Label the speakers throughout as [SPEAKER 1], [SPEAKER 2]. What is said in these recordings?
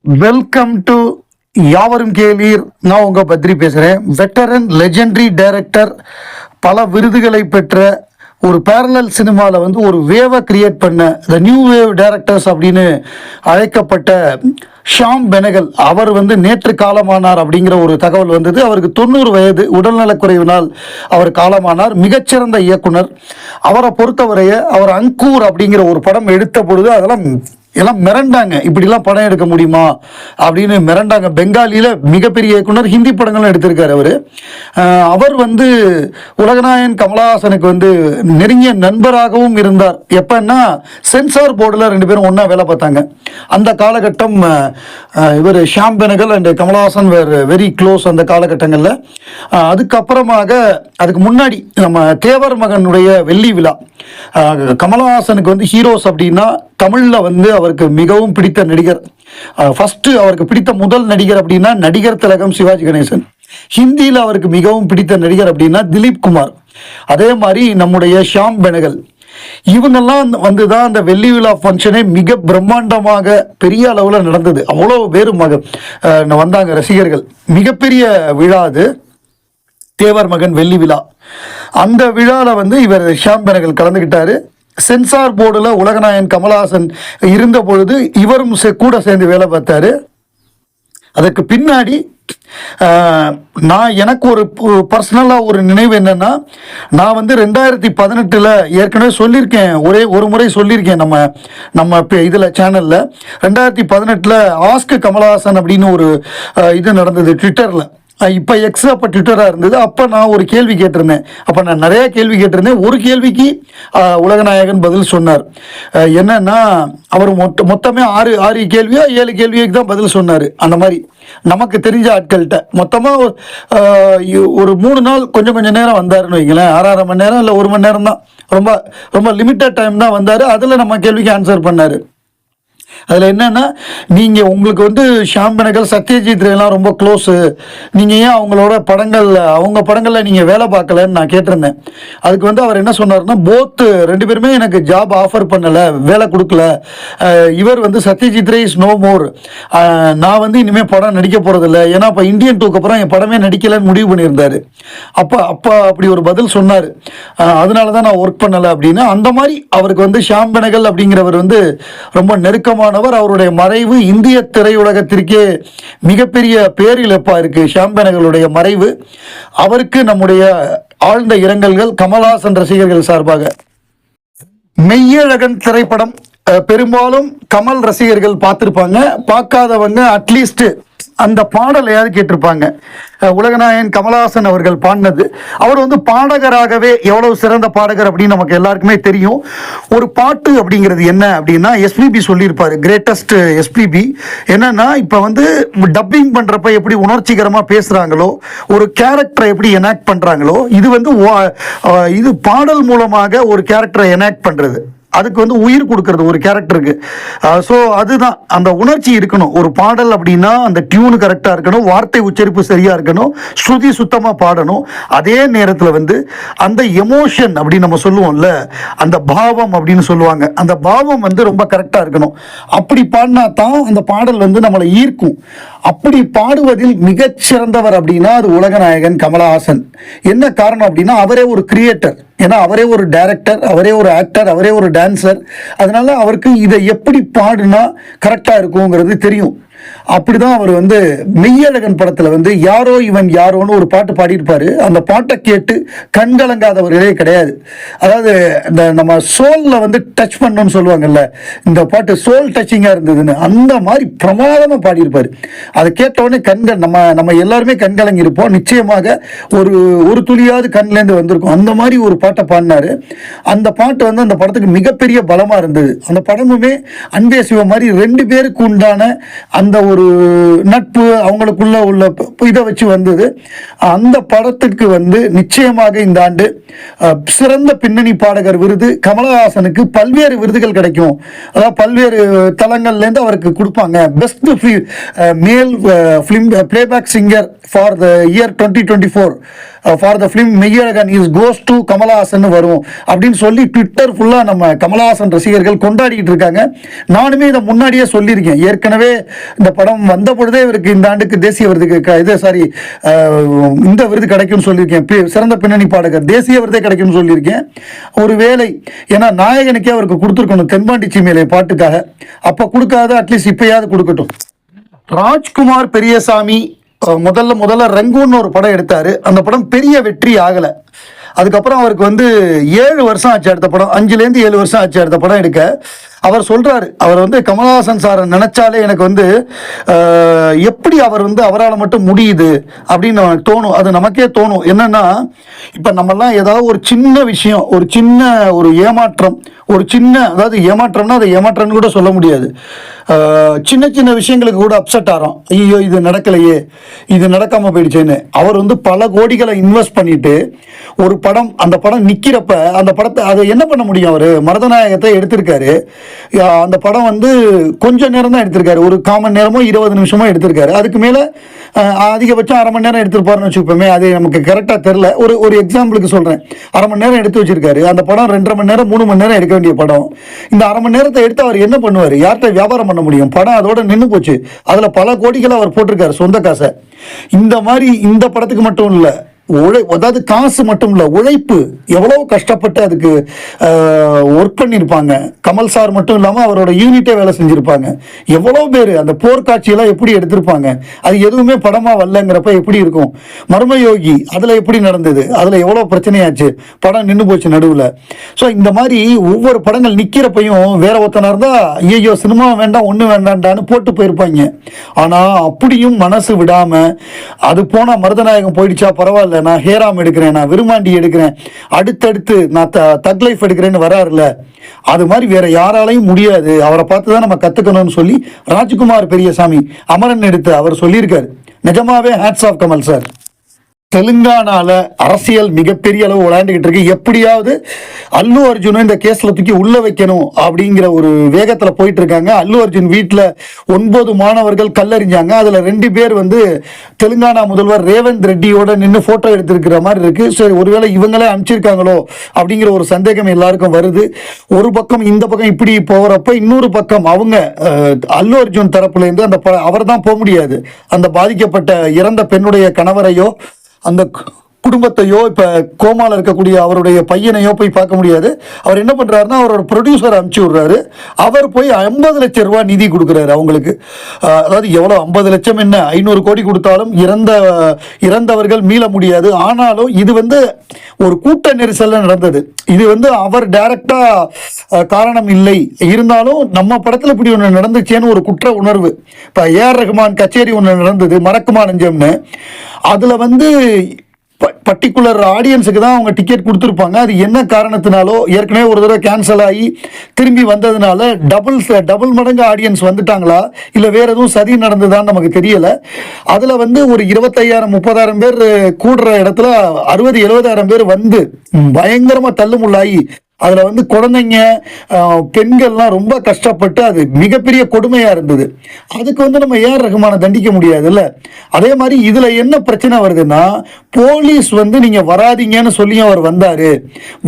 [SPEAKER 1] Welcome to யாவரும் கேளீர். நான் உங்க பத்ரி பேசுறேன். வெட்டரன் லெஜெண்டரி டைரக்டர் பல விருதுகளை பெற்ற ஒரு பேரலல் சினிமாவில் வந்து ஒரு வேவை கிரியேட் பண்ண த நியூ வேவ் டைரக்டர்ஸ் அப்படின்னு அழைக்கப்பட்ட ஷாம் பெனகல் அவர் வந்து நேற்று காலமானார் அப்படிங்கிற ஒரு தகவல் வந்தது. அவருக்கு தொண்ணூறு வயது. உடல்நலக்குறைவினால் அவர் காலமானார். மிகச்சிறந்த இயக்குனர். அவரை பொறுத்தவரைய அவர் அங்கூர் அப்படிங்கிற ஒரு படம் எடுத்த பொழுது அதெல்லாம் எல்லாம் மிரண்டாங்க. இப்படிலாம் படம் எடுக்க முடியுமா? அப்படின்னு மிரண்டாங்க. பெங்காலியில் மிகப்பெரிய இயக்குனர் ஹிந்தி படங்களும் எடுத்திருக்காரு அவர். அவர் வந்து உலகநாயன் கமலஹாசனுக்கு வந்து நெருங்கிய நண்பராகவும் இருந்தார். எப்பன்னா சென்சார் போர்டில் ரெண்டு பேரும் ஒன்றா வேலை பார்த்தாங்க. அந்த காலகட்டம் இவர் Shyam Benegal and Kamal Haasan were very close அந்த காலகட்டங்களில். அதுக்கப்புறமாக அதுக்கு முன்னாடி நம்ம தேவர் மகனுடைய வெள்ளி விழா. கமலஹாசனுக்கு வந்து ஹீரோஸ் அப்படின்னா தமிழில் வந்து அவருக்கு மிகவும் பிடித்த நடிகர். ஃபஸ்ட்டு அவருக்கு பிடித்த முதல் நடிகர் அப்படின்னா நடிகர் திலகம் சிவாஜி கணேசன். ஹிந்தியில் அவருக்கு மிகவும் பிடித்த நடிகர் அப்படின்னா திலீப் குமார். அதே மாதிரி நம்முடைய ஷியாம் பெனகல். இவங்கெல்லாம் வந்து தான் அந்த வெள்ளி விழா ஃபங்க்ஷனே மிக பிரம்மாண்டமாக பெரிய அளவில் நடந்தது. அவ்வளோ பேர் மக வந்தாங்க ரசிகர்கள். மிகப்பெரிய விழா அது. தேவர் மகன் வெள்ளி விழா. அந்த விழாவில் வந்து இவர் ஷியாம் பெனகல் கலந்துக்கிட்டாரு சென்சார் போர்டில் உலகநாயன் கமலஹாசன் இருந்த பொழுது இவரும் சே- கூட சேர்ந்து வேலை பார்த்தாரு. அதற்கு பின்னாடி நான் எனக்கு ஒரு பர்சனலாக ஒரு நினைவு என்னன்னா நான் வந்து ரெண்டாயிரத்தி பதினெட்டில் ஏற்கனவே சொல்லியிருக்கேன். ஒரே ஒரு முறை சொல்லியிருக்கேன் நம்ம நம்ம இதில் சேனலில் ரெண்டாயிரத்தி பதினெட்டில் ஆஸ்கு கமலஹாசன் அப்படின்னு ஒரு இது நடந்தது ட்விட்டரில் இப்போ எக்ஸ்ட்ரா அப்போ ட்விட்டராக இருந்தது. அப்போ நான் ஒரு கேள்வி கேட்டிருந்தேன். அப்போ நான் நிறையா கேள்வி கேட்டிருந்தேன். ஒரு கேள்விக்கு உலகநாயகன் பதில் சொன்னார். என்னன்னா அவர் மொத்த மொத்தமே ஆறு ஆறு கேள்வியோ ஏழு கேள்விக்கு தான் பதில் சொன்னார். அந்த மாதிரி. நமக்கு தெரிஞ்ச ஆட்கள்கிட்ட. மொத்தமாக ஒரு மூணு நாள் கொஞ்சம் கொஞ்சம் நேரம் வந்தாருன்னு வைங்களேன். ஆறாறு மணி நேரம் இல்லை ஒரு மணி நேரம் தான் ரொம்ப ரொம்ப லிமிட்டட் டைம் தான் வந்தார். அதில் நம்ம கேள்விக்கு ஆன்சர் பண்ணார். அதில் என்னன்னா நீங்கள் உங்களுக்கு வந்து ஷாம் பெனகல் சத்யஜித் ரேலாம் ரொம்ப க்ளோஸு நீங்கள் ஏன் அவங்களோட படங்களில் அவங்க படங்களில் நீங்கள் வேலை பார்க்கலன்னு நான் கேட்டிருந்தேன். அதுக்கு வந்து அவர் என்ன சொன்னார்னா போத்து ரெண்டு பேருமே எனக்கு ஜாப் ஆஃபர் பண்ணலை வேலை கொடுக்கல. இவர் வந்து Satyajit Ray is no more நான் வந்து இனிமேல் படம் நடிக்க போகிறதில்ல ஏன்னா இப்போ இந்தியன் டூக்கு அப்புறம் என் படமே நடிக்கலைன்னு முடிவு பண்ணியிருந்தாரு. அப்போ அப்போ அப்படி ஒரு பதில் சொன்னார். அதனால தான் நான் ஒர்க் பண்ணலை அப்படின்னு. அந்த மாதிரி அவருக்கு வந்து ஷாம் பெனகல் அப்படிங்கிறவர் வந்து ரொம்ப நெருக்கமானவர் அவருடைய மறைவு இந்திய திரையுலகத்திற்கே மிகப்பெரிய பேரிழப்பாக இருக்கு. ஷாம் மறைவு. அவருக்கு நம்முடைய ஆழ்ந்த இரங்கல்கள் கமல்ஹாசன் ரசிகர்கள் சார்பாக. மெய்யழகன் திரைப்படம் பெரும்பாலும் கமல் ரசிகர்கள் பார்த்துருப்பாங்க. பார்க்காதவங்க அட்லீஸ்ட் அந்த பாடலையாவது கேட்டிருப்பாங்க? உலகநாயன் உலகநாயகன் கமலஹாசன் அவர்கள் பாடினது. அவர் வந்து பாடகராகவே எவ்வளவு சிறந்த பாடகர் அப்படின்னு நமக்கு எல்லாருக்குமே தெரியும். ஒரு பாட்டு அப்படிங்கிறது என்ன அப்படின்னா எஸ்பிபி சொல்லியிருப்பார். கிரேட்டஸ்ட் எஸ்பிபி என்னன்னா இப்போ வந்து டப்பிங் பண்ணுறப்ப எப்படி உணர்ச்சிகரமாக பேசுகிறாங்களோ ஒரு கேரக்டரை எப்படி எனாக்ட் பண்ணுறாங்களோ இது வந்து இது பாடல் மூலமாக ஒரு கேரக்டரை எனாக்ட் பண்ணுறது அதுக்கு வந்து உயிர் கொடுக்கறது ஒரு கேரக்டருக்கு ஸோ அதுதான். அந்த உணர்ச்சி இருக்கணும். ஒரு பாடல் அப்படின்னா அந்த டியூனு கரெக்டாக இருக்கணும். வார்த்தை உச்சரிப்பு சரியாக இருக்கணும். ஸ்ருதி சுத்தமாக பாடணும். அதே நேரத்தில் வந்து அந்த எமோஷன் அப்படின்னு நம்ம சொல்லுவோம்ல அந்த பாவம் அப்படின்னு சொல்லுவாங்க. அந்த பாவம் வந்து ரொம்ப கரெக்டாக இருக்கணும். அப்படி பாடினா தான் அந்த பாடல் வந்து நம்மளை ஈர்க்கும். அப்படி பாடுவதில் மிகச்சிறந்தவர் அப்படின்னா அது உலகநாயகன் கமலஹாசன். என்ன காரணம் அப்படின்னா அவரே ஒரு கிரியேட்டர் ஏன்னா அவரே ஒரு டைரக்டர் அவரே ஒரு ஆக்டர் அவரே ஒரு டான்சர் அதனால அவருக்கு இதை எப்படி பாடுனா கரெக்டாக இருக்குங்கிறது தெரியும். அப்படிதான் அவர் வந்து மெய்யழகன் படத்துல வந்து யாரோ இவன் யாரோன்னு ஒரு பாட்டு பாடியிருப்பாரு. அந்த பாட்டை கேட்டு கண்கலங்காதவர்களே கிடையாது. அதாவது இந்த நம்ம சோல்ல வந்து டச் பண்ணணும்னு சொல்லுவாங்கல்ல இந்த பாட்டு சோல் டச்சிங்கா இருந்ததுன்னு அந்த மாதிரி பிரமாதமா பாடியிருப்பாரு. அதை கேட்டவுடனே கண்கள் நம்ம நம்ம எல்லாருமே கண்கலங்கி இருப்போம். நிச்சயமாக ஒரு ஒரு துளியாவது கண்லேருந்து வந்திருக்கும். அந்த மாதிரி ஒரு பாட்டை பாடினாரு. அந்த பாட்டு வந்து அந்த படத்துக்கு மிகப்பெரிய பலமா இருந்தது. அந்த படமுமே அன்பே சிவம் மாதிரி ரெண்டு பேருக்கு உண்டான அந்த ஒரு நட்பு அவங்களுக்குள்ள உள்ள இதை வச்சு வந்தது. அந்த படத்துக்கு வந்து நிச்சயமாக இந்த ஆண்டு சிறந்த பின்னணி பாடகர் விருது கமலஹாசனுக்கு பல்வேறு விருதுகள் கிடைக்கும். அதாவது பல்வேறு தளங்கள்லேருந்து அவருக்கு கொடுப்பாங்க. Best male film playback singer for the year twenty twenty four for the film Meiyazhagan is goes to Kamal Haasan வரும். அப்படின்னு சொல்லி ட்விட்டர் ஃபுல்லாக நம்ம கமலஹாசன் ரசிகர்கள் கொண்டாடிக்கிட்டு இருக்காங்க. நானுமே இதை முன்னாடியே சொல்லியிருக்கேன். ஏற்கனவே இந்த படம் வந்த பொழுதே இவருக்கு இந்த ஆண்டுக்கு தேசிய விருதுக்கு இது சாரி uh, இந்த விருது கிடைக்கும்னு சொல்லியிருக்கேன். சிறந்த பின்னணி பாடகர் தேசிய விருதே கிடைக்கும்னு சொல்லியிருக்கேன். ஒரு வேலை ஏன்னா நாயகனுக்கே அவருக்கு கொடுத்துருக்கணும் தென்பாண்டி மேலே பாட்டுக்காக. அப்போ கொடுக்காத அட்லீஸ்ட் இப்பயாவது கொடுக்கட்டும். ராஜ்குமார் பெரியசாமி முதல்ல முதல்ல ரங்கூன்னு ஒரு படம் எடுத்தார். அந்த படம் பெரிய வெற்றி ஆகலை. அதுக்கப்புறம் அவருக்கு வந்து ஏழு வருஷம் ஆச்சு அடுத்த படம். அஞ்சுலேருந்து ஏழு வருஷம் ஆச்சு அடுத்த படம் எடுக்க. அவர் சொல்றாரு. அவர் வந்து கமல்ஹாசன் சாரை நினைச்சாலே எனக்கு வந்து எப்படி அவர் வந்து அவரால் மட்டும் முடியுது அப்படின்னு எனக்கு தோணும். அது நமக்கே தோணும். என்னன்னா இப்போ நம்மலாம் ஏதாவது ஒரு சின்ன விஷயம் ஒரு சின்ன ஒரு ஏமாற்றம் ஒரு சின்ன அதாவது ஏமாற்றம்னா அதை ஏமாற்றம்னு கூட சொல்ல முடியாது. சின்ன சின்ன விஷயங்களுக்கு கூட அப்செட் ஆகிறோம் ஐயோ இது நடக்கலையே இது நடக்காம போயிடுச்சேன்னு. அவர் வந்து பல கோடிகளை இன்வெஸ்ட் பண்ணிட்டு ஒரு படம் அந்த படம் நிற்கிறப்ப அந்த படத்தை அதை என்ன பண்ண முடியும் அவர்? மரதநாயகத்தை எடுத்திருக்காரு. அந்த படம் வந்து கொஞ்ச நேரம் தான் எடுத்திருக்காரு. ஒரு காமன் நேரமோ இருபது நிமிஷமோ எடுத்திருக்காரு. அதுக்கு மேலே அதிகபட்சம் அரை மணி நேரம் எடுத்திருப்பாருன்னு வச்சுப்போமே அது நமக்கு கரெக்டாக தெரில ஒரு ஒரு எக்ஸாம்பிளுக்கு சொல்கிறேன் அரை மணி நேரம் எடுத்து வச்சிருக்காரு. அந்த படம் ரெண்டரை மணி நேரம் மூணு மணி நேரம் எடுக்க வேண்டிய படம். இந்த அரை மணி நேரத்தை எடுத்து அவர் என்ன பண்ணுவார்? யார்கிட்ட வியாபாரம் பண்ண முடியும்? படம் அதோட நின்று போச்சு. அதில் பல கோடிகளை அவர் போட்டிருக்காரு சொந்த காசை. இந்த மாதிரி இந்த படத்துக்கு மட்டும் இல்லை உழை அதாவது காசு மட்டும் இல்லை உழைப்பு. எவ்வளோ கஷ்டப்பட்டு அதுக்கு ஒர்க் பண்ணியிருப்பாங்க கமல் சார் மட்டும் இல்லாமல் அவரோட யூனிட்டே வேலை செஞ்சுருப்பாங்க. எவ்வளோ பேர் அந்த போர்க்காட்சியெல்லாம் எப்படி எடுத்திருப்பாங்க? அது எதுவுமே படமாக வரலங்கிறப்ப எப்படி இருக்கும்? மர்மயோகி அதில் எப்படி நடந்தது? அதில் எவ்வளோ பிரச்சனையாச்சு? படம் நின்று போச்சு நடுவில். ஸோ இந்த மாதிரி ஒவ்வொரு படங்கள் நிற்கிறப்பையும் வேற ஒருத்தனா இருந்தால் ஐயோ சினிமா வேண்டாம் ஒன்று வேண்டாண்டான்னு போட்டு போயிருப்பாங்க. ஆனால் அப்படியும் மனசு விடாமல் அது போனால் மருதநாயகம் போயிடுச்சா பரவாயில்ல. நான் ஹேராம் எடுக்கிறேன் நான் விருமாண்டி எடுக்கிறேன். அடுத்தடுத்து நான் த தக் லைஃப் எடுக்கிறேன்னு வராருல அது மாதிரி வேற யாராலையும் முடியாது. அவரை பார்த்து தான் நம்ம கற்றுக்கணும்னு சொல்லி ராஜ்குமார் பெரியசாமி அமரன் எடுத்து அவர் சொல்லியிருக்காரு. நிஜமாவே ஹேட்ஸ் ஆஃப் கமல் சார் தெலுங்கானால அரசியல் மிகப்பெரிய அளவு விளையாண்டுகிட்டு இருக்கு. எப்படியாவது அல்லு அர்ஜுனை இந்த கேஸ்ல தூக்கி உள்ள வைக்கணும் அப்படிங்கிற ஒரு வேகத்துல போயிட்டு இருக்காங்க அல்லு அர்ஜுன் வீட்டில் ஒன்பது மாணவர்கள் கல்லறிஞ்சாங்க. அதுல ரெண்டு பேர் வந்து தெலுங்கானா முதல்வர் ரேவந்த் ரெட்டியோட நின்று போட்டோ எடுத்திருக்கிற மாதிரி இருக்கு. சரி ஒருவேளை இவங்களே அனுப்பிச்சிருக்காங்களோ அப்படிங்கிற ஒரு சந்தேகம் எல்லாருக்கும் வருது. ஒரு பக்கம் இந்த பக்கம் இப்படி போகிறப்ப இன்னொரு பக்கம் அவங்க அல்லு அர்ஜுன் தரப்புல இருந்து அந்த அவர் தான் போக முடியாது. அந்த பாதிக்கப்பட்ட இறந்த பெண்ணுடைய கணவரையோ அந்த கு- குடும்பத்தையோ இப்போ கோமால இருக்கக்கூடிய அவருடைய பையனையோ போய் பார்க்க முடியாது. அவர் என்ன பண்ணுறாருன்னா அவரோட ப்ரொடியூசர் அனுப்பிச்சி விடுறாரு. அவர் போய் ஐம்பது லட்சம் ரூபா நிதி கொடுக்குறாரு அவங்களுக்கு. அதாவது எவ்வளோ ஐம்பது லட்சம் என்ன? ஐநூறு கோடி கொடுத்தாலும் இறந்த இறந்தவர்கள் மீள முடியாது. ஆனாலும் இது வந்து ஒரு கூட்ட நெரிசலில் நடந்தது. இது வந்து அவர் டைரக்டாக காரணம் இல்லை. இருந்தாலும் நம்ம படத்தில் இப்படி ஒன்று நடந்துச்சேன்னு ஒரு குற்ற உணர்வு. இப்போ ஏஆர் ரஹ்மான் கச்சேரி ஒன்று நடந்தது மறக்குமா நெஞ்சம்னு. அதில் வந்து பர்டிகுலர் ஆடியன்ஸுக்கு தான் அவங்க டிக்கெட் கொடுத்துருப்பாங்க. அது என்ன காரணத்தினாலோ ஏற்கனவே ஒரு தடவை கேன்சல் ஆகி திரும்பி வந்ததுனால டபுள் டபுள் மடங்கு ஆடியன்ஸ் வந்துட்டாங்களா? இல்லை வேறு எதுவும் சதி நடந்ததான்னு நமக்கு தெரியலை. அதில் வந்து ஒரு இருபத்தையாயிரம் முப்பதாயிரம் பேர் கூடுற இடத்துல அறுபது எழுபதாயிரம் பேர் வந்து பயங்கரமாக தள்ளுமுள்ளாகி அதில் வந்து குழந்தைங்க பெண்கள்லாம் ரொம்ப கஷ்டப்பட்டு அது மிகப்பெரிய கொடுமையாக இருந்தது. அதுக்கு வந்து நம்ம ஏஆர் ரகுமானை தண்டிக்க முடியாதுல்ல? அதே மாதிரி இதில் என்ன பிரச்சனை வருதுன்னா போலீஸ் வந்து நீங்கள் வராதீங்கன்னு சொல்லி அவர் வந்தார்.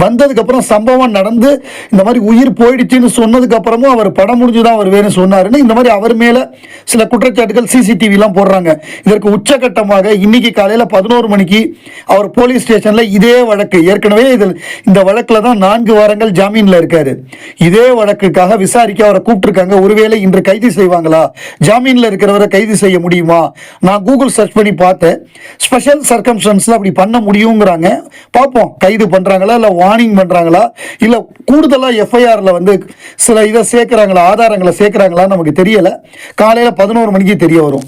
[SPEAKER 1] வந்ததுக்கப்புறம் சம்பவம் நடந்து இந்த மாதிரி உயிர் போயிடுச்சுன்னு சொன்னதுக்கப்புறமும் அவர் படம் முடிஞ்சு தான் அவர் வேணும்னு சொன்னாருன்னு இந்த மாதிரி அவர் மேலே சில குற்றச்சாட்டுகள் சிசிடிவிலாம் போடுறாங்க. இதற்கு உச்சகட்டமாக இன்னைக்கு காலையில் பதினோரு மணிக்கு அவர் போலீஸ் ஸ்டேஷனில் இதே வழக்கு. ஏற்கனவே இதில் இந்த வழக்கில் தான் நான்கு வாரங்கள் ஜாமீனில் இருக்காரு. இதே வழக்குக்காக விசாரிக்க அவரை கூப்பிட்டுருக்காங்க. ஒருவேளை இன்று கைது செய்வாங்களா? ஜாமீன்ல இருக்கிறவரை கைது செய்ய முடியுமா? நான் கூகுள் சர்ச் பண்ணி பார்த்தேன். ஸ்பெஷல் சர்க்கம்ஸ்டன்ஸில் அப்படி பண்ண முடியுங்கிறாங்க. பார்ப்போம். கைது பண்ணுறாங்களா இல்லை வார்னிங் பண்ணுறாங்களா இல்லை கூடுதலாக எஃப்ஐஆரில் வந்து சில இதை சேர்க்குறாங்களா? ஆதாரங்களை சேர்க்குறாங்களான்னு நமக்கு தெரியலை. காலையில் பதினோரு மணிக்கு தெரிய வரும்.